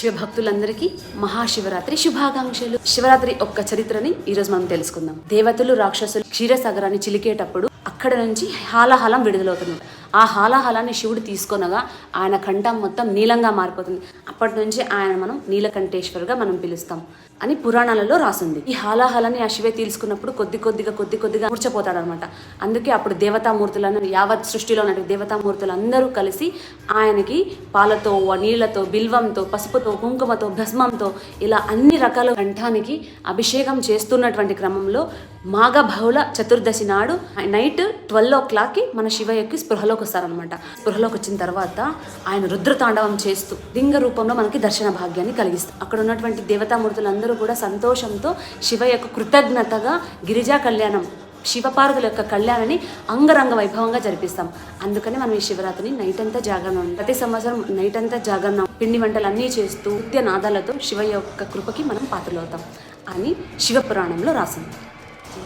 శివభక్తులందరికీ మహాశివరాత్రి శుభాకాంక్షలు. శివరాత్రి ఒక్క చరిత్రని ఈరోజు మనం తెలుసుకుందాం. దేవతలు రాక్షసులు క్షీరసాగరాన్ని చిలికేటప్పుడు అక్కడ నుంచి హాలాహలం విడుదలవుతుంది. ఆ హాలాహలాన్ని శివుడు తీసుకొనగా ఆయన కంఠం మొత్తం నీలంగా మారిపోతుంది. అప్పటి నుంచి ఆయన మనం నీలకంఠేశ్వరుగా మనం పిలుస్తాం అని పురాణాలలో రాసింది. ఈ హాలాహలాన్ని ఆ శివే తీసుకున్నప్పుడు కొద్ది కొద్దిగా కొద్ది కొద్దిగా మూర్చపోతాడు అనమాట అందుకే అప్పుడు దేవతామూర్తులను యావత్ సృష్టిలో ఉన్న దేవతామూర్తులు అందరూ కలిసి ఆయనకి పాలతో నీళ్ళతో బిల్వంతో పసుపుతో కుంకుమతో భస్మంతో ఇలా అన్ని రకాల కంఠానికి అభిషేకం చేస్తున్నటువంటి క్రమంలో మాఘ బహుళ చతుర్దశి నాడు నైట్ ట్వెల్వ్ ఓ క్లాక్కి మన శివయ్యకి స్పృహలోకి వస్తారనమాట స్పృహలోకి వచ్చిన తర్వాత ఆయన రుద్రతాండవం చేస్తూ లింగ రూపంలో మనకి దర్శన భాగ్యాన్ని కలిగిస్తారు అక్కడ ఉన్నటువంటి దేవతామూర్తులందరూ కూడా సంతోషంతో శివయ్యకు కృతజ్ఞతగా గిరిజా కళ్యాణం శివపార్వతుల యొక్క కళ్యాణాన్ని అంగరంగ వైభవంగా జరిపిస్తాం. అందుకని మనం ఈ శివరాత్రిని నైట్ అంతా జాగరణ ప్రతి సంవత్సరం నైట్ అంతా జాగరణ పిండి వంటలు అన్నీ చేస్తూ నృత్య నాదాలతో శివ యొక్క కృపకి మనం పాత్రలవుతాం అని శివపురాణంలో రాసింది. జై